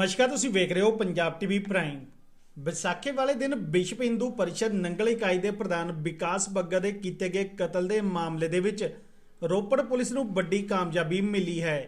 ਨਮਸਕਾਰ, ਤੁਸੀਂ ਵੇਖ ਰਹੇ ਹੋ ਪੰਜਾਬ ਟੀਵੀ ਪ੍ਰਾਈਮ। ਵਿਸਾਖੀ ਵਾਲੇ ਦਿਨ ਵਿਸ਼ਵ ਹਿੰਦੂ ਪਰਿਸ਼ਦ ਨੰਗਲ ਇਕਾਈ ਦੇ ਪ੍ਰਧਾਨ ਵਿਕਾਸ ਬੱਗਾ ਦੇ ਕੀਤੇ ਗਏ ਕਤਲ ਦੇ ਮਾਮਲੇ ਦੇ ਵਿੱਚ ਰੋਪੜ ਪੁਲਿਸ ਨੂੰ ਵੱਡੀ ਕਾਮਯਾਬੀ ਮਿਲੀ ਹੈ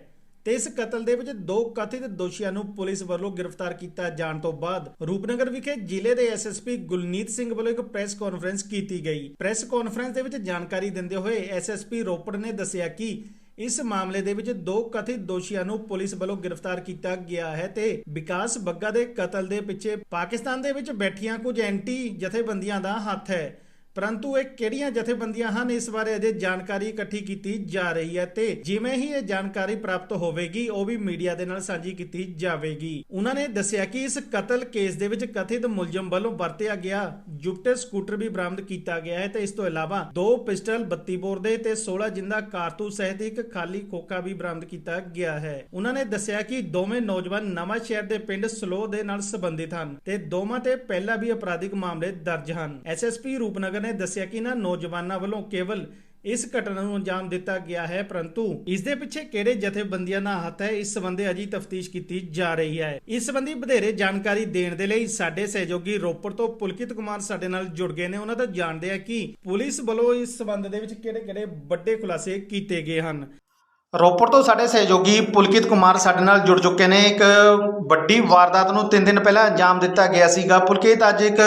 ਤੇ ਇਸ ਕਤਲ ਦੇ ਵਿੱਚ ਦੋ ਕਥਿਤ ਦੋਸ਼ੀਆਂ ਨੂੰ ਪੁਲਿਸ ਵੱਲੋਂ ਗ੍ਰਿਫਤਾਰ ਕੀਤਾ ਜਾਣ ਤੋਂ ਬਾਅਦ ਰੂਪਨਗਰ ਵਿਖੇ ਜ਼ਿਲ੍ਹੇ ਦੇ ਐਸਐਸਪੀ ਗੁਲਨੀਤ ਸਿੰਘ ਵੱਲੋਂ ਇੱਕ ਪ੍ਰੈਸ ਕਾਨਫਰੰਸ ਕੀਤੀ ਗਈ। ਪ੍ਰੈਸ ਕਾਨਫਰੰਸ ਦੇ ਵਿੱਚ ਜਾਣਕਾਰੀ ਦਿੰਦੇ ਹੋਏ ਐਸਐਸਪੀ ਰੋਪੜ ਨੇ ਦੱਸਿਆ ਕਿ ਇਸ ਮਾਮਲੇ ਦੇ ਵਿੱਚ ਦੋ ਕਥਿਤ ਦੋਸ਼ੀਆਂ ਨੂੰ ਪੁਲਿਸ ਵੱਲੋਂ ਗ੍ਰਿਫਤਾਰ ਕੀਤਾ ਗਿਆ ਹੈ ਤੇ ਵਿਕਾਸ ਬੱਗਾ ਦੇ ਕਤਲ ਦੇ ਪਿੱਛੇ ਪਾਕਿਸਤਾਨ ਦੇ ਵਿੱਚ ਬੈਠੀਆਂ ਕੁਝ ਐਂਟੀ ਜਥੇਬੰਦੀਆਂ ਦਾ ਹੱਥ ਹੈ। ਪਰੰਤੂ ਇਹ ਕਿਹੜੀਆਂ ਜਥੇਬੰਦੀਆਂ ਹਨ? ਇਸ ਬਾਰੇ ਅਜੇ ਜਾਣਕਾਰੀ ਇਕੱਠੀ ਕੀਤੀ ਜਾ ਰਹੀ ਹੈ ਤੇ ਜਿਵੇਂ ਹੀ ਇਹ ਜਾਣਕਾਰੀ ਪ੍ਰਾਪਤ ਹੋਵੇਗੀ, ਉਹ ਵੀ ਮੀਡੀਆ ਦੇ ਨਾਲ ਸਾਂਝੀ ਕੀਤੀ ਜਾਵੇਗੀ। ਉਹਨਾਂ ਨੇ ਦੱਸਿਆ ਕਿ ਇਸ ਕਤਲ ਕੇਸ ਦੇ ਵਿੱਚ ਕਥਿਤ ਮੁਲਜ਼ਮ ਵੱਲੋਂ ਵਰਤਿਆ ਗਿਆ ਜੁਪਟਰ ਸਕੂਟਰ ਵੀ ਬਰਾਮਦ ਕੀਤਾ ਗਿਆ ਹੈ ਤੇ ਇਸ ਤੋਂ ਇਲਾਵਾ ਦੋ ਪਿਸਟਲ 32 ਬੋਰ ਦੇ ਤੇ 16 ਜਿੰਦਾ ਕਾਰਤੂਸ ਸਹਿਤ ਇੱਕ ਖਾਲੀ ਖੋਖਾ ਵੀ ਬਰਾਮਦ ਕੀਤਾ ਗਿਆ ਹੈ। ਉਹਨਾਂ ਨੇ ਦੱਸਿਆ ਕਿ ਦੋਵੇਂ ਨੌਜਵਾਨ ਨਵਾਂ ਸ਼ਹਿਰ ਦੇ ਪਿੰਡ ਸਲੋ ਦੇ ਨਾਲ ਸੰਬੰਧਿਤ ਹਨ ਤੇ ਦੋਵਾਂ ਤੇ ਪਹਿਲਾਂ ਵੀ ਅਪਰਾਧਿਕ ਮਾਮਲੇ ਦਰਜ ਹਨ। ਐਸਐਸਪੀ ਰੂਪਨਗਰ ਨੇ ਦੱਸਿਆ ਕਿ ਇਹਨਾਂ ਨੌਜਵਾਨਾਂ ਵੱਲੋਂ ਕੇਵਲ ਇਸ ਘਟਨਾ ਨੂੰ ਅੰਜਾਮ ਦਿੱਤਾ ਗਿਆ ਹੈ, ਪਰੰਤੂ ਇਸ ਦੇ ਪਿੱਛੇ ਕਿਹੜੇ ਜਥੇਬੰਦੀਆਂ ਦਾ ਹੱਥ ਹੈ, ਇਸ ਸੰਬੰਧੇ ਅਜੀ ਤਫਤੀਸ਼ ਕੀਤੀ ਜਾ ਰਹੀ ਹੈ। ਇਸ ਸੰਬੰਧੀ ਵਧੇਰੇ ਜਾਣਕਾਰੀ ਦੇਣ ਦੇ ਲਈ ਸਾਡੇ ਸਹਿਯੋਗੀ ਰੋਪੜ ਤੋਂ ਪੁਲਕਿਤ ਕੁਮਾਰ ਸਾਡੇ ਨਾਲ ਜੁੜ ਗਏ ਨੇ। ਉਹਨਾਂ ਤੋਂ ਜਾਣਦੇ ਆ ਕਿ ਪੁਲਿਸ ਵੱਲੋਂ ਇਸ ਸੰਬੰਧ ਦੇ ਵਿੱਚ ਕਿਹੜੇ-ਕਿਹੜੇ ਵੱਡੇ ਖੁਲਾਸੇ ਕੀਤੇ ਗਏ ਹਨ। ਰੋਪੜ ਤੋਂ ਸਾਡੇ ਸਹਿਯੋਗੀ ਪੁਲਕਿਤ ਕੁਮਾਰ ਸਾਡੇ ਨਾਲ ਜੁੜ ਚੁੱਕੇ ਨੇ। ਇੱਕ ਵੱਡੀ ਵਾਰਦਾਤ ਨੂੰ 3 ਦਿਨ ਪਹਿਲਾਂ ਅੰਜਾਮ ਦਿੱਤਾ ਗਿਆ ਸੀਗਾ। ਪੁਲਕਿਤ ਅੱਜ ਇੱਕ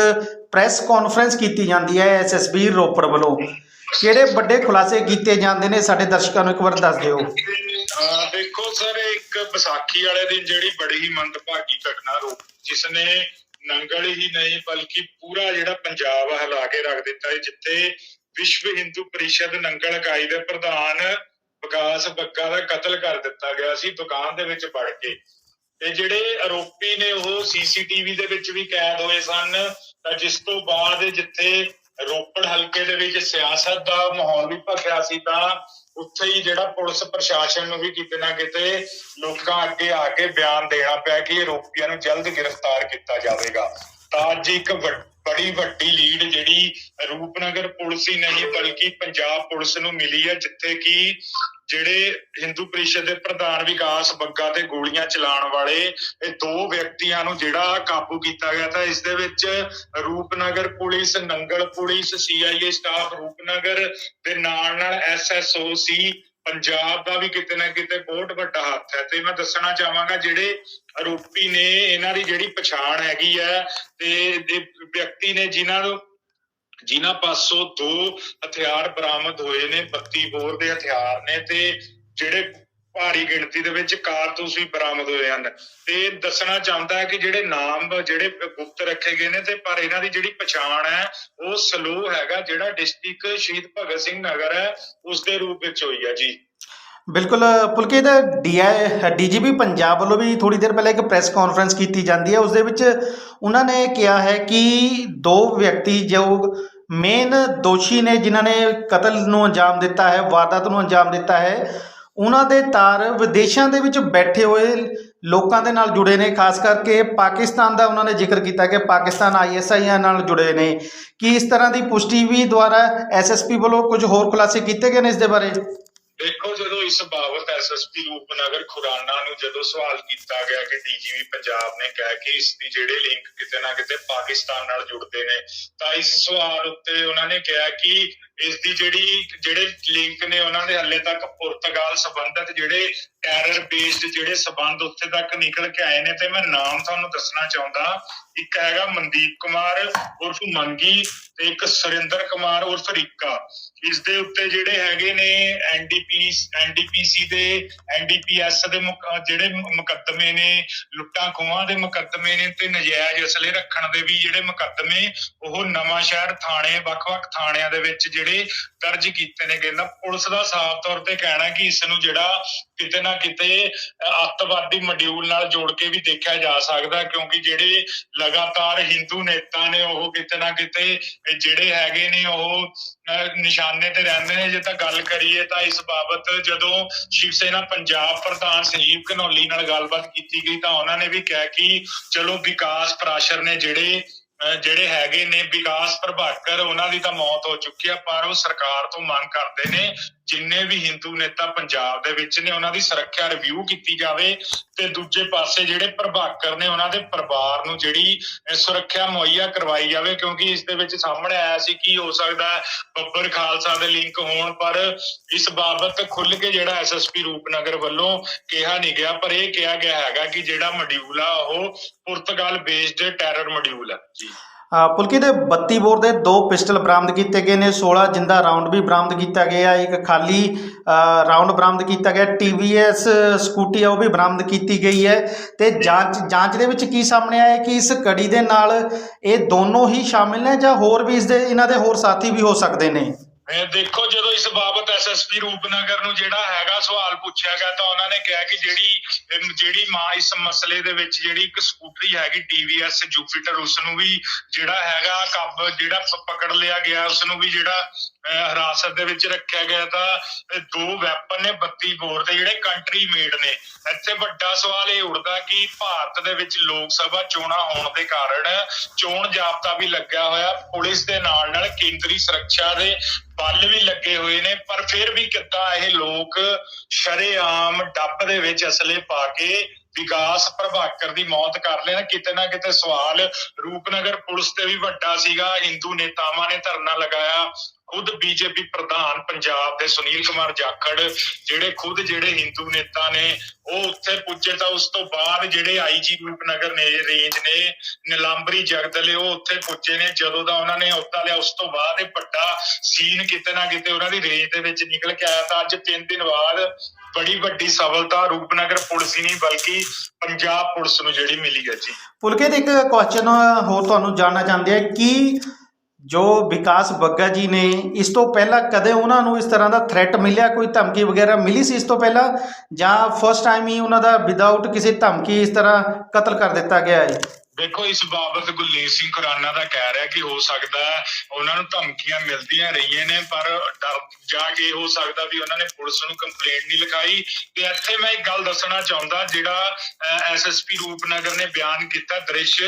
ਪ੍ਰੈਸ ਕਾਨਫਰੰਸ ਕੀਤੀ ਜਾਂਦੀ ਹੈ ਐਸਐਸਬੀ ਰੋਪੜ ਵੱਲੋਂ। ਕਿਹੜੇ ਵੱਡੇ ਖੁਲਾਸੇ ਕੀਤੇ ਜਾਂਦੇ ਨੇ ਸਾਡੇ ਦਰਸ਼ਕਾਂ ਨੂੰ ਇੱਕ ਵਾਰ ਦੱਸ ਦਿਓ। ਦੇਖੋ ਸਰ, ਇੱਕ ਵਿਸਾਖੀ ਵਾਲੇ ਦਿਨ ਜਿਹੜੀ ਬੜੀ ਹੀ ਮੰਦਭਾਗੀ ਘਟਨਾ ਰੋ ਜਿਸ ਨੇ ਨੰਗਲ ਹੀ ਨਹੀਂ ਬਲਕਿ ਪੂਰਾ ਜਿਹੜਾ ਪੰਜਾਬ ਹਿਲਾ ਕੇ ਰੱਖ ਦਿੱਤਾ ਹੈ, ਜਿੱਥੇ ਵਿਸ਼ਵ ਹਿੰਦੂ ਪਰਿਸ਼ਦ ਨੰਗਲ ਇਕਾਈ ਦੇ ਪ੍ਰਧਾਨ ਵਿਕਾਸ ਬੱਗਾ ਦਾ ਕਤਲ ਕਰ ਦਿੱਤਾ ਗਿਆ ਸੀ ਦੁਕਾਨ ਦੇ ਵਿੱਚ ਵੜ ਕੇ। ਤੇ ਜਿਹੜੇ ਆਰੋਪੀ ਨੇ ਉਹ ਸੀਸੀਟੀਵੀ ਦੇ ਵਿੱਚ ਵੀ ਕੈਦ ਹੋਏ ਸਨ। ਜਿਸ ਤੋਂ ਬਾਅਦ ਜਿੱਥੇ ਰੋਪੜ ਹਲਕੇ ਦੇ ਵਿੱਚ ਸਿਆਸਤ ਦਾ ਮਾਹੌਲ ਵੀ ਭਖਿਆ ਸੀ, ਤਾਂ ਉੱਥੇ ਹੀ ਜਿਹੜਾ ਪੁਲਿਸ ਪ੍ਰਸ਼ਾਸਨ ਨੂੰ ਵੀ ਕਿਤੇ ਨਾ ਕਿਤੇ ਲੋਕਾਂ ਅੱਗੇ ਆ ਕੇ ਬਿਆਨ ਦੇਣਾ ਪਿਆ ਕਿ ਆਰੋਪੀਆਂ ਨੂੰ ਜਲਦ ਗ੍ਰਿਫਤਾਰ ਕੀਤਾ ਜਾਵੇਗਾ। ਤਾਂ ਅੱਜ ਇੱਕ ਵੱਡ- ਬੜੀ ਵੱਡੀ ਲੀਡ ਜਿਹੜੀ ਰੂਪਨਗਰ ਪੁਲਿਸ ਹੀ ਨਹੀਂ ਬਲਕਿ ਪੰਜਾਬ ਪੁਲਿਸ ਨੂੰ ਮਿਲੀ ਹੈ, ਜਿੱਥੇ ਕਿ ਜਿਹੜੇ ਹਿੰਦੂ ਪਰਿਸ਼ਦ ਦੇ ਪ੍ਰਧਾਨ ਵਿਕਾਸ ਬੱਗਾ ਤੇ ਗੋਲੀਆਂ ਚਲਾਉਣ ਵਾਲੇ ਇਹ ਦੋ ਵਿਅਕਤੀਆਂ ਨੂੰ ਜਿਹੜਾ ਕਾਬੂ ਕੀਤਾ ਗਿਆ ਤਾਂ ਇਸ ਦੇ ਵਿੱਚ Rupnagar police, Nangal police CIA staff Rupnagar ਦੇ ਨਾਲ ਨਾਲ ਐਸਐਸਓ ਸੀ ਪੰਜਾਬ ਦਾ ਵੀ ਕਿਤੇ ਨਾ ਕਿਤੇ ਬਹੁਤ ਵੱਡਾ ਹੱਥ ਹੈ ਤੇ ਮੈਂ ਦੱਸਣਾ ਚਾਹਾਂਗਾ ਜਿਹੜੇ ਆਰੋਪੀ ਨੇ, ਇਹਨਾਂ ਦੀ ਜਿਹੜੀ ਪਛਾਣ ਹੈਗੀ ਹੈ ਤੇ ਇਹ ਵਿਅਕਤੀ ਨੇ ਜਿਨ੍ਹਾਂ ਨੂੰ, ਜਿਨ੍ਹਾਂ ਪਾਸੋਂ ਦੋ ਹਥਿਆਰ ਬਰਾਮਦ ਹੋਏ ਨੇ 32 ਬੋਰ ਦੇ ਹਥਿਆਰ ਨੇ ਤੇ ਜਿਹੜੇ ਭਾਰੀ ਗਿਣਤੀ ਦੇ ਵਿੱਚ ਕਾਰਤੂਸ ਵੀ ਬਰਾਮਦ ਹੋਏ ਹਨ। ਤੇ ਦੱਸਣਾ ਚਾਹੁੰਦਾ ਹੈ ਕਿ ਜਿਹੜੇ ਨਾਮ, ਜਿਹੜੇ ਗੁਪਤ ਰੱਖੇ ਗਏ ਨੇ ਤੇ ਪਰ ਇਹਨਾਂ ਦੀ ਜਿਹੜੀ ਪਛਾਣ ਹੈ, ਉਹ ਸਲੋ ਹੈਗਾ, ਜਿਹੜਾ ਡਿਸਟ੍ਰਿਕਟ ਸ਼ਹੀਦ ਭਗਤ ਸਿੰਘ ਨਗਰ ਹੈ ਉਸ ਦੇ ਰੂਪ ਵਿੱਚ ਹੋਈ ਹੈ ਜੀ। ਬਿਲਕੁਲ ਪੁਲਕਿਤ ਡੀਆਈ ਡੀਜੀਪੀ ਪੰਜਾਬ ਵੱਲੋਂ ਵੀ ਥੋੜੀ ਦੇਰ ਪਹਿਲਾਂ ਇੱਕ ਪ੍ਰੈਸ ਕਾਨਫਰੰਸ ਕੀਤੀ ਜਾਂਦੀ ਹੈ। ਉਸ ਦੇ ਵਿੱਚ ਉਹਨਾਂ ਨੇ ਕਿਹਾ ਹੈ ਕਿ ਦੋ ਵਿਅਕਤੀ ਜੋ ਮੇਨ ਦੋਸ਼ੀ ਨੇ, ਜਿਨ੍ਹਾਂ ਨੇ ਕਤਲ ਨੂੰ ਅੰਜਾਮ ਦਿੱਤਾ ਹੈ, ਵਾਰਦਾਤ ਨੂੰ ਅੰਜਾਮ ਦਿੱਤਾ ਹੈ ਉਹਨਾਂ ਦੇ ਤਾਰ ਵਿਦੇਸ਼ਾਂ ਦੇ ਵਿੱਚ ਬੈਠੇ ਹੋਏ ਲੋਕਾਂ ਦੇ ਨਾਲ ਜੁੜੇ ਨੇ, ਖਾਸ ਕਰਕੇ ਪਾਕਿਸਤਾਨ ਦਾ ਉਹਨਾਂ ਨੇ ਜ਼ਿਕਰ ਕੀਤਾ ਕਿ ਪਾਕਿਸਤਾਨ ਆਈਐਸਆਈ ਨਾਲ ਜੁੜੇ ਨੇ। ਕੀ ਇਸ ਤਰ੍ਹਾਂ ਦੀ ਪੁਸ਼ਟੀ ਵੀ ਦੁਆਰਾ ਐਸਐਸਪੀ ਵੱਲੋਂ ਕੁਝ ਹੋਰ ਖੁਲਾਸੇ ਕੀਤੇ ਗਏ ਨੇ ਇਸ ਦੇ ਬਾਰੇ? ਦੇਖੋ, ਜਦੋਂ ਇਸ ਬਾਬਤ ਐਸਐਸਪੀ ਰੂਪਨਗਰ ਖੁਰਾਨਾ ਨੂੰ ਜਦੋਂ ਸਵਾਲ ਕੀਤਾ ਗਿਆ ਕਿ ਡੀਜੀਪੀ ਪੰਜਾਬ ਨੇ ਕਿਹਾ ਕਿ ਇਸ ਦੀ ਜਿਹੜੇ ਲਿੰਕ ਕਿਤੇ ਨਾ ਕਿਤੇ ਪਾਕਿਸਤਾਨ ਨਾਲ ਜੁੜਦੇ ਨੇ, ਤਾਂ ਇਸ ਸਵਾਲ ਉੱਤੇ ਉਹਨਾਂ ਨੇ ਕਿਹਾ ਕਿ ਇਸ ਦੀ ਜਿਹੜੀ, ਜਿਹੜੇ ਲਿੰਕ ਨੇ ਉਹਨਾਂ ਦੇ ਹੱਲੇ ਤੱਕ ਪੁਰਤਗਾਲ ਸੰਬੰਧਤ ਜਿਹੜੇ ਟੈਰਰ ਬੇਸਡ ਜਿਹੜੇ ਸਬੰਧ ਉੱਥੇ ਤੱਕ ਨਿਕਲ ਕੇ ਆਏ ਨੇ ਤੇ ਮੈਂ ਨਾਮ ਤੁਹਾਨੂੰ ਦੱਸਣਾ ਚਾਹੁੰਦਾ। ਇੱਕ ਹੈਗਾ ਮਨਦੀਪ ਕੁਮਾਰ ਉਰਫ ਮੰਗੀ ਤੇ ਇੱਕ ਸੁਰਿੰਦਰ ਕੁਮਾਰ ਉਰਫ ਰਿੱਕਾ। ਇਸ ਦੇ ਉੱਤੇ ਜਿਹੜੇ ਹੈਗੇ ਨੇ ਐਨਡੀਪੀ ਐਨਡੀਪੀਸੀ ਦੇ ਐਨਡੀਪੀਐਸ ਦੇ ਜਿਹੜੇ ਮੁਕੱਦਮੇ ਨੇ, ਲੁੱਟਾਂ ਖੋਹਾਂ ਦੇ ਮੁਕੱਦਮੇ ਨੇ ਤੇ ਨਜਾਇਜ਼ ਅਸਲੇ ਰੱਖਣ ਦੇ ਵੀ ਜਿਹੜੇ ਮੁਕੱਦਮੇ, ਉਹ ਨਵਾਂ ਸ਼ਹਿਰ ਥਾਣੇ, ਵੱਖ-ਵੱਖ ਥਾਣਿਆਂ ਦੇ ਵਿੱਚ ਜਿਹੜੇ ਦਰਜ ਕੀਤੇ ਨੇ ਕਹਿੰਦਾ ਪੁਲਿਸ ਦਾ ਸਾਫ਼ ਤੌਰ ਤੇ ਕਹਿਣਾ ਕਿ ਇਸ ਨੂੰ ਜਿਹੜਾ ਕਿਤੇ ਨਾ ਕਿਤੇ ਅੱਤਵਾਦੀ ਮੋਡਿਊਲ ਨਾਲ ਜੋੜ ਕੇ ਵੀ ਦੇਖਿਆ ਜਾ ਸਕਦਾ ਕਿਉਂਕਿ ਜਿਹੜੇ ਲਗਾਤਾਰ ਹਿੰਦੂ ਨੇਤਾ ਨੇ, ਉਹ ਕਿਤੇ ਨਾ ਕਿਤੇ ਜਿਹੜੇ ਹੈਗੇ ਨੇ, ਉਹ ਨਿਸ਼ਾਨੇ ਤੇ ਰਹਿੰਦੇ ਨੇ। ਜੇ ਤਾਂ ਗੱਲ ਕਰੀਏ ਤਾਂ ਇਸ ਬਾਬਤ ਜਦੋਂ ਸ਼ਿਵ ਸੈਨਾ ਪੰਜਾਬ ਪ੍ਰਧਾਨ ਸੰਜੀਵ ਘਨੌਲੀ ਨਾਲ ਗੱਲਬਾਤ ਕੀਤੀ ਗਈ ਤਾਂ ਉਹਨਾਂ ਨੇ ਵੀ ਕਿਹਾ ਕਿ ਚਲੋ ਵਿਕਾਸ ਪ੍ਰਾਸ਼ਰ ਨੇ ਜਿਹੜੇ ਜਿਹੜੇ ਹੈਗੇ ਨੇ ਵਿਕਾਸ ਪ੍ਰਭਾਕਰ, ਉਹਨਾਂ ਦੀ ਤਾਂ ਮੌਤ ਹੋ ਚੁੱਕੀ ਹੈ ਪਰ ਉਹ ਸਰਕਾਰ ਤੋਂ ਮੰਗ ਕਰਦੇ ਨੇ ਜਿੰਨੇ ਵੀ ਹਿੰਦੂ ਨੇਤਾ ਪੰਜਾਬ ਦੇ ਵਿੱਚ ਨੇ, ਉਹਨਾਂ ਦੀ ਸੁਰੱਖਿਆ ਰਿਵਿਊ ਕੀਤੀ ਜਾਵੇ ਤੇ ਦੂਜੇ ਪਾਸੇ ਜਿਹੜੇ ਪ੍ਰਭਾਕਰ ਨੇ, ਉਹਨਾਂ ਦੇ ਪਰਿਵਾਰ ਨੂੰ ਜਿਹੜੀ ਸੁਰੱਖਿਆ ਮੁਹੱਈਆ ਕਰਵਾਈ ਜਾਵੇ, ਕਿਉਂਕਿ ਇਸ ਦੇ ਵਿੱਚ ਸਾਹਮਣੇ ਆਇਆ ਸੀ ਕਿ ਹੋ ਸਕਦਾ ਬੱਬਰ ਖਾਲਸਾ ਦੇ ਲਿੰਕ ਹੋਣ, ਪਰ ਇਸ ਬਾਬਤ ਖੁੱਲ ਕੇ ਜਿਹੜਾ ਐਸਐਸਪੀ ਰੂਪਨਗਰ ਵੱਲੋਂ ਕਿਹਾ ਨਹੀਂ ਗਿਆ, ਪਰ ਇਹ ਕਿਹਾ ਗਿਆ ਹੈਗਾ ਕਿ ਜਿਹੜਾ ਮੋਡਿਊਲ ਆ, ਉਹ ਪੁਰਤਗਾਲ ਬੇਸਡ ਟੈਰਰ ਮੋਡਿਊਲ ਹੈ ਜੀ। ਪੁਲਕੀ ਦੇ 32 ਬੋਰ ਦੇ ਦੋ ਪਿਸਟਲ ਬਰਾਮਦ ਕੀਤੇ ਗਏ ਨੇ 16 ਜਿੰਦਾ ਰਾਉਂਡ ਵੀ ਬਰਾਮਦ ਕੀਤਾ ਗਿਆ ਇੱਕ ਖਾਲੀ ਅ, ਰਾਉਂਡ ਬਰਾਮਦ ਕੀਤਾ ਗਿਆ ਟੀਵੀਐਸ ਸਕੂਟੀ ਆ ਉਹ ਵੀ ਬਰਾਮਦ ਕੀਤੀ ਗਈ ਹੈ। ਤੇ ਜਾਂਚ ਜਾਂਚ ਦੇ ਵਿੱਚ ਕੀ ਸਾਹਮਣੇ ਆਇਆ ਕਿ ਇਸ ਕੜੀ ਦੇ ਨਾਲ ਇਹ ਦੋਨੋਂ ਹੀ ਸ਼ਾਮਿਲ ਨੇ ਜਾਂ ਹੋਰ ਵੀ ਇਸ ਦੇ ਇਹਨਾਂ ਦੇ ਹੋਰ ਸਾਥੀ ਵੀ ਹੋ ਸਕਦੇ ਨੇ? ਇਹ ਦੇਖੋ ਜਦੋਂ ਇਸ ਬਾਬਤ ਐਸਐਸਪੀ ਰੂਪਨਗਰ ਨੂੰ ਜਿਹੜਾ ਹੈਗਾ ਸਵਾਲ ਪੁੱਛਿਆ ਗਿਆ ਤਾਂ ਉਹਨਾਂ ਨੇ ਕਿਹਾ ਕਿ ਜਿਹੜੀ ਜਿਹੜੀ ਮਾਂ ਇਸ ਮਸਲੇ ਦੇ ਵਿੱਚ ਜਿਹੜੀ ਇੱਕ ਸਕੂਟਰੀ ਹੈਗੀ ਟੀਵੀਐਸ ਜੁਪੀਟਰ ਉਸ ਨੂੰ ਵੀ ਜਿਹੜਾ ਹੈਗਾ ਕੱਬ ਜਿਹੜਾ ਪਕੜ ਲਿਆ ਗਿਆ ਉਸ ਨੂੰ ਵੀ ਜਿਹੜਾ ਅਹ, ਹਿਰਾਸਤ ਦੇ ਵਿੱਚ ਰੱਖਿਆ ਗਿਆ ਤਾਂ ਦੋ ਵੈਪਨ ਨੇ 32 ਬੋਰ ਦੇ ਜਿਹੜੇ ਕੰਟਰੀ ਮੇਡ ਨੇ। ਇੱਥੇ ਵੱਡਾ ਸਵਾਲ ਇਹ ਉੱਠਦਾ ਕਿ ਭਾਰਤ ਦੇ ਵਿੱਚ ਲੋਕ ਸਭਾ ਚੋਣਾਂ ਹੋਣ ਦੇ ਕਾਰਨ ਚੋਣ ਜਾਬਤਾ ਵੀ ਲੱਗਿਆ ਹੋਇਆ। ਪੁਲਿਸ ਦੇ ਨਾਲ ਨਾਲ ਕੇਂਦਰੀ ਸੁਰੱਖਿਆ ਦੇ ਬਲ ਵੀ ਲੱਗੇ ਹੋਏ ਨੇ, ਪਰ ਫਿਰ ਵੀ ਕਿੱਦਾਂ ਇਹ ਲੋਕ ਸ਼ਰੇਆਮ ਡੱਬ ਦੇ ਵਿੱਚ ਅਸਲੇ ਪਾ ਕੇ ਵਿਕਾਸ ਪ੍ਰਭਾਕਰ ਦੀ ਮੌਤ ਕਰ ਲੈਣ ਕਿਤੇ ਨਾ ਕਿਤੇ ਸਵਾਲ ਰੂਪਨਗਰ ਪੁਲਿਸ ਤੇ ਵੀ ਵੱਡਾ ਸੀਗਾ। ਹਿੰਦੂ ਨੇਤਾਵਾਂ ਨੇ ਧਰਨਾ ਲਗਾਇਆ। ਖੁਦ ਬੀਜੇਪੀ ਪ੍ਰਧਾਨ ਪੰਜਾਬ ਦੇ ਸੁਨੀਲ ਕੁਮਾਰ ਜਾਖੜ, ਜਿਹੜੇ ਖੁਦ ਜਿਹੜੇ ਹਿੰਦੂ ਨੇਤਾ ਨੇ, ਉਹ ਉੱਥੇ ਪੁੱਜੇ ਤਾਂ ਉਸ ਤੋਂ ਬਾਅਦ ਜਿਹੜੇ ਆਈਜੀ ਰੂਪਨਗਰ ਨੇ ਰੇਂਜ ਨੇ, ਨਿਲੰਬਰੀ ਜਗਦਲੇ ਉਹ ਉੱਥੇ ਪੁੱਜੇ ਨੇ। ਜਦੋਂ ਦਾ ਉਹਨਾਂ ਨੇ ਅਹੁਦਾ ਲਿਆ, ਉਸ ਤੋਂ ਬਾਅਦ ਇਹ ਵੱਡਾ ਸੀਨ ਕਿਤੇ ਨਾ ਕਿਤੇ ਉਹਨਾਂ ਦੀ ਰੇਂਜ ਦੇ ਵਿੱਚ ਨਿਕਲ ਕੇ ਆਇਆ। ਤਾਂ ਅੱਜ 3 ਦਿਨ ਬਾਅਦ ਬੜੀ ਵੱਡੀ ਸਫਲਤਾ ਰੂਪਨਗਰ ਪੁਲਿਸ ਹੀ ਨਹੀਂ, ਬਲਕਿ ਪੰਜਾਬ ਪੁਲਿਸ ਨੂੰ ਜਿਹੜੀ ਮਿਲੀ ਹੈ ਜੀ। ਪੁਲਕੇ ਦੇ ਇੱਕ ਕੁਐਸਚਨ ਹੋਰ ਤੁਹਾਨੂੰ ਜਾਣਨਾ ਚਾਹੁੰਦੇ ਆ ਕਿ ਜੋ ਵਿਕਾਸ ਬੱਗਾ ਜੀ ਨੇ ਇਸ ਤੋਂ ਪਹਿਲਾਂ ਕਦੇ ਉਹਨਾਂ ਨੂੰ ਇਸ ਤਰ੍ਹਾਂ ਦਾ ਥ੍ਰੈਟ ਮਿਲਿਆ, ਕੋਈ ਧਮਕੀ ਵਗੈਰਾ ਮਿਲੀ ਸੀ ਇਸ ਤੋਂ ਪਹਿਲਾਂ? ਜਾਂ ਫਸਟ ਟਾਈਮ ਹੀ ਉਹਨਾਂ ਦਾ ਵਿਦਆਊਟ ਕਿਸੇ ਧਮਕੀ ਇਸ ਤਰ੍ਹਾਂ ਕਤਲ ਕਰ ਦਿੱਤਾ ਗਿਆ ਹੈ? ਦੇਖੋ, ਇਸ ਬਾਬਤ ਗੁਰਲੀਨ ਸਿੰਘ ਖੁਰਾਨਾ ਦਾ ਕਹਿ ਰਿਹਾ ਕਿ ਹੋ ਸਕਦਾ ਉਹਨਾਂ ਨੂੰ ਧਮਕੀਆਂ ਮਿਲਦੀਆਂ ਰਹੀਆਂ ਨੇ, ਪਰ ਡਰ ਜਾ ਕੇ ਹੋ ਸਕਦਾ ਵੀ ਉਹਨਾਂ ਨੇ ਪੁਲਿਸ ਨੂੰ ਕੰਪਲੇਂਟ ਨਹੀਂ ਲਿਖਾਈ। ਤੇ ਇੱਥੇ ਮੈਂ ਇੱਕ ਗੱਲ ਦੱਸਣਾ ਚਾਹੁੰਦਾ, ਜਿਹੜਾ ਐਸਐਸਪੀ ਰੂਪਨਗਰ ਨੇ ਬਿਆਨ ਕੀਤਾ ਦ੍ਰਿਸ਼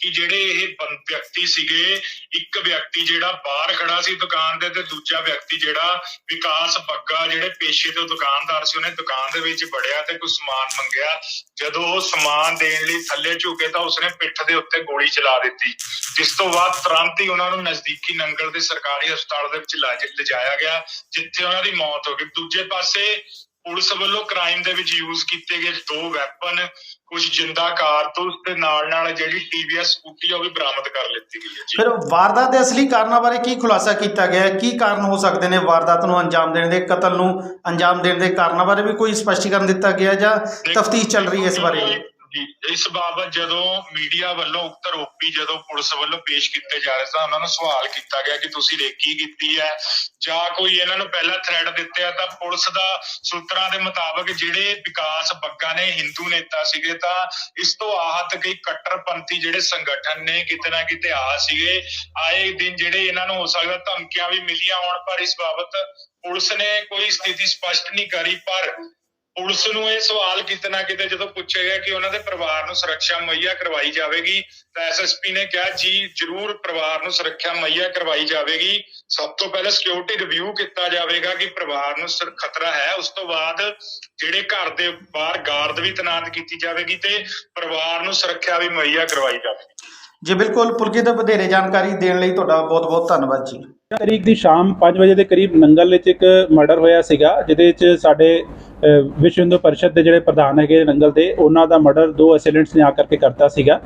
ਕਿ ਜਿਹੜੇ ਇਹ ਵਿਅਕਤੀ ਸੀਗੇ, ਇੱਕ ਵਿਅਕਤੀ ਜਿਹੜਾ ਬਾਹਰ ਖੜਾ ਸੀ ਦੁਕਾਨ ਦੇ ਤੇ ਦੂਜਾ ਵਿਅਕਤੀ ਜਿਹੜਾ ਵਿਕਾਸ ਬੱਗਾ ਜਿਹੜੇ ਪੇਸ਼ੇ ਤੋਂ ਦੁਕਾਨਦਾਰ ਸੀ, ਉਹਨੇ ਦੁਕਾਨ ਦੇ ਵਿੱਚ ਵੜਿਆ ਤੇ ਕੋਈ ਸਮਾਨ ਮੰਗਿਆ। ਜਦੋਂ ਉਹ ਸਮਾਨ ਦੇਣ ਲਈ ਥੱਲੇ ਝੁਕੇ ਤਾਂ ਉਸਨੇ ਪਿੱਠ ਦੇ ਉੱਤੇ ਗੋਲੀ ਚਲਾ ਦਿੱਤੀ। ਜਿਸ ਤੋਂ ਬਾਅਦ ਤੁਰੰਤ ਹੀ ਉਹਨਾਂ ਨੂੰ ਨਜ਼ਦੀਕੀ ਨੰਗਲ ਦੇ ਸਰਕਾਰੀ ਹਸਪਤਾਲ ਦੇ ਵਿੱਚ ਲਾਜ- ਲਿਜਾਇਆ ਗਿਆ, ਜਿੱਥੇ ਉਹਨਾਂ ਦੀ ਮੌਤ ਹੋ ਗਈ। ਦੂਜੇ ਪਾਸੇ ਪੁਲਿਸ ਵੱਲੋਂ ਕ੍ਰਾਈਮ ਦੇ ਵਿੱਚ ਯੂਜ਼ ਕੀਤੇ ਗਏ ਦੋ ਵੈਪਨ ਕੁਝ ਜਿੰਦਾ ਕਾਰਤੂਸ ਤੇ ਨਾਲ ਨਾਲ ਜਿਹੜੀ ਟੀਵੀਐਸ ਸਕੂਟੀ ਆ ਉਹ ਵੀ ਬਰਾਮਦ ਕਰ ਲਿੱਤੀ ਗਈ ਹੈ ਜੀ। ਫਿਰ ਵਾਰਦਾਤ ਦੇ ਅਸਲੀ ਕਾਰਨਾਂ ਬਾਰੇ ਕੀ ਖੁਲਾਸਾ ਕੀਤਾ ਗਿਆ ਹੈ? ਕੀ ਕਾਰਨ ਹੋ ਸਕਦੇ ਨੇ ਵਾਰਦਾਤ ਨੂੰ ਅੰਜਾਮ ਦੇਣ ਦੇ ਕਤਲ ਨੂੰ ਅੰਜਾਮ ਦੇਣ ਦੇ ਕਾਰਨਾਂ ਬਾਰੇ ਵੀ ਕੋਈ ਸਪਸ਼ਟੀਕਰਨ ਦਿੱਤਾ ਗਿਆ ਜਾਂ ਤਫਤੀਸ਼ ਚੱਲ ਰਹੀ ਹੈ ਇਸ ਬਾਰੇ? ਜੀ ਇਸ ਬਾਬਤ ਜਦੋਂ ਮੀਡੀਆ ਵੱਲੋਂ ਉਕਤ ਆਰੋਪੀ ਜਦੋਂ ਪੁਲਿਸ ਵੱਲੋਂ ਪੇਸ਼ ਕੀਤੇ ਜਾ ਰਹੇ ਸਨ, ਉਹਨਾਂ ਨੂੰ ਸਵਾਲ ਕੀਤਾ ਗਿਆ ਕਿ ਤੁਸੀਂ ਰੇਕੀ ਕੀਤੀ ਹੈ ਜਾਂ ਕੋਈ ਇਹਨਾਂ ਨੂੰ ਪਹਿਲਾਂ ਥ੍ਰੈਡ ਦਿੱਤੇ ਆ, ਤਾਂ ਪੁਲਿਸ ਦਾ ਸੂਤਰਾਂ ਦੇ ਮੁਤਾਬਕ ਜਿਹੜੇ ਵਿਕਾਸ ਬੱਗਾ ਨੇ, ਹਿੰਦੂ ਨੇਤਾ ਸੀਗੇ, ਤਾਂ ਇਸ ਤੋਂ ਆਹਤ ਕਈ ਕੱਟਰਪੰਥੀ ਜਿਹੜੇ ਸੰਗਠਨ ਨੇ, ਕਿਤੇ ਨਾ ਕਿਤੇ ਆ ਸੀਗੇ। ਆਏ ਦਿਨ ਜਿਹੜੇ ਇਹਨਾਂ ਨੂੰ ਹੋ ਸਕਦਾ ਧਮਕੀਆਂ ਵੀ ਮਿਲੀਆਂ ਹੋਣ, ਪਰ ਇਸ ਬਾਬਤ ਪੁਲਿਸ ਨੇ ਕੋਈ ਸਥਿਤੀ ਸਪਸ਼ਟ ਨਹੀਂ ਕਰੀ, ਪਰ ਪੁਲਿਸ ਨੂੰ ਇਹ ਸਵਾਲ ਕਿਤੇ ਨਾ ਕਿਤੇ ਜਦੋਂ ਪੁੱਛਿਆ ਗਿਆ ਕਿ ਉਹਨਾਂ ਦੇ ਪਰਿਵਾਰ ਨੂੰ ਸੁਰੱਖਿਆ ਮੁਹੱਈਆ ਕਰਵਾਈ ਜਾਵੇਗੀ, ਤਾਂ ਐਸਐਸਪੀ ਨੇ ਕਿਹਾ, ਜੀ, ਜ਼ਰੂਰ ਪਰਿਵਾਰ ਨੂੰ ਸੁਰੱਖਿਆ ਮੁਹੱਈਆ ਕਰਵਾਈ ਜਾਵੇਗੀ। ਸਭ ਤੋਂ ਪਹਿਲਾਂ ਸਿਕਿਉਰਿਟੀ ਰਿਵਿਊ ਕੀਤਾ ਜਾਵੇਗਾ ਕਿ ਪਰਿਵਾਰ ਨੂੰ ਸੁਰ- ਖਤਰਾ ਹੈ। ਉਸ ਤੋਂ ਬਾਅਦ ਜਿਹੜੇ ਘਰ ਦੇ ਬਾਹਰ ਗਾਰਡ ਵੀ ਤੈਨਾਤ ਕੀਤੀ ਜਾਵੇਗੀ ਤੇ ਪਰਿਵਾਰ ਨੂੰ ਸੁਰੱਖਿਆ ਵੀ ਮੁਹੱਈਆ ਕਰਵਾਈ ਜਾਵੇਗੀ। ਜੀ, ਬਿਲਕੁਲ, ਪੁਲਕੀ ਵਧੇਰੇ ਜਾਣਕਾਰੀ ਦੇਣ ਲਈ ਤੁਹਾਡਾ ਬਹੁਤ ਬਹੁਤ ਧੰਨਵਾਦ ਜੀ। ਤਰੀਕ ਦੀ ਸ਼ਾਮ 5 ਵਜੇ ਦੇ ਕਰੀਬ ਨੰਗਲ ਵਿੱਚ ਇੱਕ ਮਰਡਰ ਹੋਇਆ ਸੀਗਾ, ਜਿਹਦੇ ਵਿੱਚ ਸਾਡੇ ਵਿਸ਼ਵ ਹਿੰਦੂ ਪਰਿਸ਼ਦ ਦੇ ਜਿਹੜੇ ਪ੍ਰਧਾਨ ਹੈਗੇ ਨੰਗਲ ਦੇ, ਉਹਨਾਂ ਦਾ ਮਰਡਰ ਦੋ ਅਸੈਲੈਂਟਸ ਨੇ ਆ ਕਰਕੇ ਕਰਤਾ ਸੀਗਾ।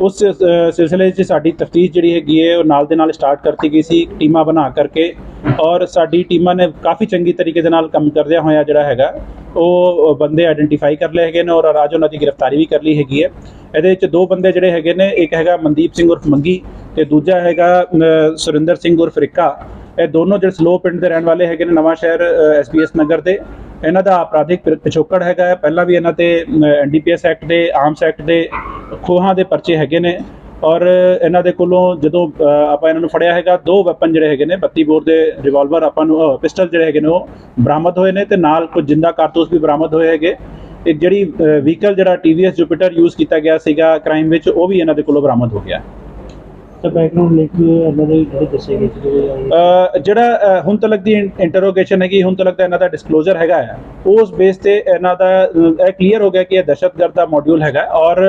ਉਸ ਸਿਲਸਿਲੇ 'ਚ ਸਾਡੀ ਤਫਤੀਸ਼ ਜਿਹੜੀ ਹੈਗੀ ਹੈ, ਉਹ ਨਾਲ ਦੇ ਨਾਲ ਸਟਾਰਟ ਕਰਤੀ ਗਈ ਸੀ, ਟੀਮਾਂ ਬਣਾ ਕਰਕੇ ਔਰ ਸਾਡੀ ਟੀਮਾਂ ਨੇ ਕਾਫੀ ਚੰਗੀ ਤਰੀਕੇ ਦੇ ਨਾਲ ਕੰਮ ਕਰਦਿਆਂ ਹੋਇਆ ਜਿਹੜਾ ਹੈਗਾ, ਉਹ ਬੰਦੇ ਆਇਡੈਂਟੀਫਾਈ ਕਰ ਲਏ ਹੈਗੇ ਨੇ ਔਰ ਅੱਜ ਉਹਨਾਂ ਦੀ ਗ੍ਰਿਫਤਾਰੀ ਵੀ ਕਰ ਲਈ ਹੈਗੀ ਹੈ। ਇਹਦੇ ਵਿੱਚ ਦੋ ਬੰਦੇ ਜਿਹੜੇ ਹੈਗੇ ਨੇ, ਇੱਕ ਹੈਗਾ ਮਨਦੀਪ ਸਿੰਘ ਉਰਫ ਮੰਗੀ ਤੇ ਦੂਜਾ ਹੈਗਾ ਸੁਰਿੰਦਰ ਸਿੰਘ ਉਰਫ ਰਿੱਕਾ। ਇਹ ਦੋਨੋਂ ਜਿਹੜੇ ਸਲੋ ਪਿੰਡ ਦੇ ਰਹਿਣ ਵਾਲੇ ਹੈਗੇ ਨੇ ਨਵਾਂ ਸ਼ਹਿਰ ਐਸਪੀਐਸ ਨਗਰ ਦੇ। ਇਹਨਾਂ ਦਾ ਅਪਰਾਧਿਕ ਪਿ- ਪਿਛੋਕੜ ਹੈਗਾ ਪਹਿਲਾਂ ਵੀ ਇਹਨਾਂ ਤੇ ਐਨਡੀਪੀਐਸ ਐਕਟ ਦੇ ਆਰਮਸ ਐਕਟ ਦੇ ਖੋਹਾਂ ਦੇ ਪਰਚੇ ਹੈਗੇ ਨੇ। ਔਰ ਇਹਨਾਂ ਦੇ ਕੋਲੋਂ ਜਦੋਂ ਆਪਾਂ ਇਹਨਾਂ ਨੂੰ ਫੜਿਆ ਹੈਗਾ, ਦੋ ਵੈਪਨ ਜਿਹੜੇ ਹੈਗੇ ਨੇ 32 ਬੋਰ ਦੇ ਰਿਵਾਲਵਰ ਆਪਾਂ ਨੂੰ ਪਿਸਟਲ ਜਿਹੜੇ ਹੈਗੇ ਨੇ ਉਹ ਬਰਾਮਦ ਹੋਏ ਨੇ ਤੇ ਨਾਲ ਕੁਝ ਜਿੰਦਾ ਕਾਰਤੂਸ ਵੀ ਬਰਾਮਦ ਹੋਏ ਹੈਗੇ। ਇੱਕ ਜਿਹੜੀ ਵਹੀਕਲ ਜਿਹੜਾ ਟੀਵੀਐਸ ਜੁਪੀਟਰ ਯੂਜ਼ ਕੀਤਾ ਗਿਆ ਸੀਗਾ ਕ੍ਰਾਈਮ ਵਿੱਚ, ਉਹ ਵੀ ਇਹਨਾਂ ਦੇ ਕੋਲੋਂ ਬਰਾਮਦ ਹੋ ਗਿਆ। ਤਾਂ ਬੈਕਗ੍ਰਾਉਂਡ ਲਿੰਕ ਇਹਨਾਂ ਦੇ ਜਿਹੜੇ ਦੱਸੇ ਗਏ ਸੀ ਜਿਹੜੇ ਅ, ਜਿਹੜਾ ਅ, ਹੁਣ ਤੱਕ ਦੀ ਇੰਟਰੋਗੇਸ਼ਨ ਹੈਗੀ ਹੁਣ ਤੱਕ ਦਾ ਇਹਨਾਂ ਦਾ ਡਿਸਕਲੋਜ਼ਰ ਹੈਗਾ ਹੈ ਉਸ ਬੇਸ ਤੇ ਇਹਨਾਂ ਦਾ ਅ, ਇਹ ਕਲੀਅਰ ਹੋ ਗਿਆ ਕਿ ਇਹ ਦਹਿਸ਼ਤਗਰਦ ਦਾ ਮੋਡਿਊਲ ਹੈਗਾ ਔਰ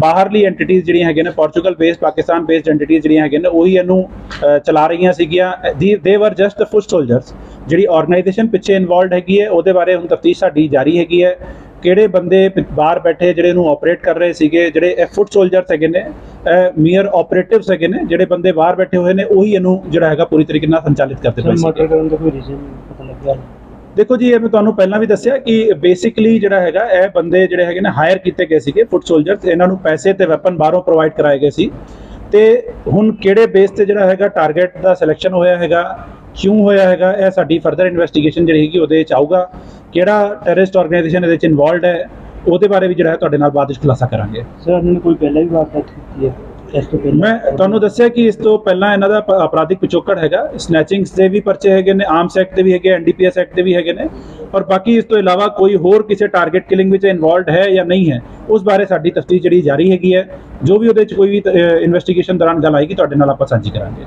ਬਾਹਰਲੀ ਐਂਟੀਟੀਜ਼ ਜਿਹੜੀਆਂ ਹੈਗੀਆਂ ਨੇ Portugal based Pakistan based entities ਜਿਹੜੀਆਂ ਹੈਗੀਆਂ ਨੇ ਉਹੀ ਇਹਨੂੰ ਅ, ਚਲਾ ਰਹੀਆਂ ਸੀਗੀਆਂ। They were just foot soldiers ਜਿਹੜੀ ਆਰਗੇਨਾਈਜੇਸ਼ਨ ਪਿੱਛੇ ਇਨਵੋਲਡ ਹੈਗੀ ਹੈ ਉਹਦੇ ਬਾਰੇ ਹੁਣ ਤਫਤੀਸ਼ ਸਾਡੀ ਜਾਰੀ ਹੈਗੀ ਹੈ। ਕਿਹੜੇ ਬੰਦੇ ਬਾਹਰ ਬੈਠੇ ਜਿਹੜੇ ਇਹਨੂੰ ਆਪਰੇਟ ਕਰ ਰਹੇ ਸੀਗੇ ਜਿਹੜੇ ਫੁੱਟ ਸੋਲਜਰਸ ਹੈਗੇ ਨੇ ਮੀਅਰ ਆਪਰੇਟਿਵਸ ਹੈਗੇ ਨੇ ਜਿਹੜੇ ਬੰਦੇ ਬਾਹਰ ਬੈਠੇ ਹੋਏ ਨੇ ਉਹੀ ਇਹਨੂੰ ਜਿਹੜਾ ਹੈਗਾ ਪੂਰੀ ਤਰੀਕੇ ਨਾਲ ਸੰਚਾਲਿਤ ਕਰਦੇ ਪਏ ਮਰਡਰ ਸੀਗੇ ਕਰਨ ਦਾ ਕੋਈ ਰੀਜ਼ਨ ਪਤਾ ਲੱਗਿਆ ਦੇਖੋ ਜੀ ਇਹ ਮੈਂ ਤੁਹਾਨੂੰ ਪਹਿਲਾਂ ਵੀ ਦੱਸਿਆ ਕਿ ਬੇਸਿਕਲੀ ਜਿਹੜਾ ਹੈਗਾ ਇਹ ਬੰਦੇ ਜਿਹੜੇ ਹੈਗੇ ਨੇ ਹਾਇਰ ਕੀਤੇ ਗਏ ਸੀਗੇ ਫੁੱਟ ਸੋਲਜਰਸ ਇਹਨਾਂ ਨੂੰ ਪੈਸੇ ਤੇ ਵੈਪਨ ਬਾਹਰੋਂ ਪ੍ਰੋਵਾਈਡ ਕਰਾਏ ਗਏ ਸੀ। ਤੇ ਹੁਣ ਕਿਹੜੇ ਬੇਸ ਤੇ ਜਿਹੜਾ ਹੈਗਾ ਟਾਰਗੇਟ ਦਾ ਸਿਲੈਕਸ਼ਨ ਹੋਇਆ ਹੈਗਾ ਕਿਉਂ ਹੋਇਆ ਹੈਗਾ ਇਹ ਸਾਡੀ ਫਰਦਰ ਇਨਵੈਸਟੀਗੇਸ਼ਨ ਜਿਹੜੀ ਹੈਗੀ ਉਹਦੇ ਵਿੱਚ ਆਊਗਾ। ਕਿਹੜਾ ਟੈਰਰਿਸਟ ਆਰਗੇਨਾਈਜੇਸ਼ਨ ਇਹਦੇ ਵਿੱਚ ਇਨਵੋਲਡ ਹੈ ਉਹਦੇ ਬਾਰੇ ਵੀ ਜਿਹੜਾ ਹੈ ਤੁਹਾਡੇ ਨਾਲ ਬਾਅਦ ਵਿੱਚ ਖੁਲਾਸਾ ਕਰਾਂਗੇ। ਸਰ ਇਹਨਾਂ ਨੇ ਕੋਈ ਪਹਿਲਾਂ ਵੀ ਵਾਰਦਾਤ ਕੀਤੀ ਹੈ ਇਸ ਤੋਂ ਪਹਿਲਾਂ? ਮੈਂ ਤੁਹਾਨੂੰ ਦੱਸਿਆ ਕਿ ਇਸ ਤੋਂ ਪਹਿਲਾਂ ਇਹਨਾਂ ਦਾ ਅਪਰਾਧਿਕ ਪਿਛੋਕੜ ਹੈਗਾ ਸਨੈਚਿੰਗਸ ਦੇ ਵੀ ਪਰਚੇ ਹੈਗੇ ਨੇ ਆਰਮਸ ਐਕਟ ਦੇ ਵੀ ਹੈਗੇ ਐਨਡੀਪੀਐਸ ਐਕਟ ਦੇ ਵੀ ਹੈਗੇ ਨੇ ਔਰ ਬਾਕੀ ਇਸ ਤੋਂ ਇਲਾਵਾ ਕੋਈ ਹੋਰ ਕਿਸੇ ਟਾਰਗੇਟ ਕਿਲਿੰਗ ਵਿੱਚ ਇਨਵੋਲਡ ਹੈ ਜਾਂ ਨਹੀਂ ਹੈ ਉਸ ਬਾਰੇ ਸਾਡੀ ਤਫਤੀਸ਼ ਜਿਹੜੀ ਜਾਰੀ ਹੈਗੀ ਹੈ ਜੋ ਵੀ ਉਹਦੇ ਵਿੱਚ ਕੋਈ ਵੀ ਇਨਵੈਸਟੀਗੇਸ਼ਨ ਦੌਰਾਨ ਗੱਲ ਆਏਗੀ ਤੁਹਾਡੇ ਨਾਲ ਆਪਾਂ ਸਾਂਝੀ ਕਰਾਂਗੇ।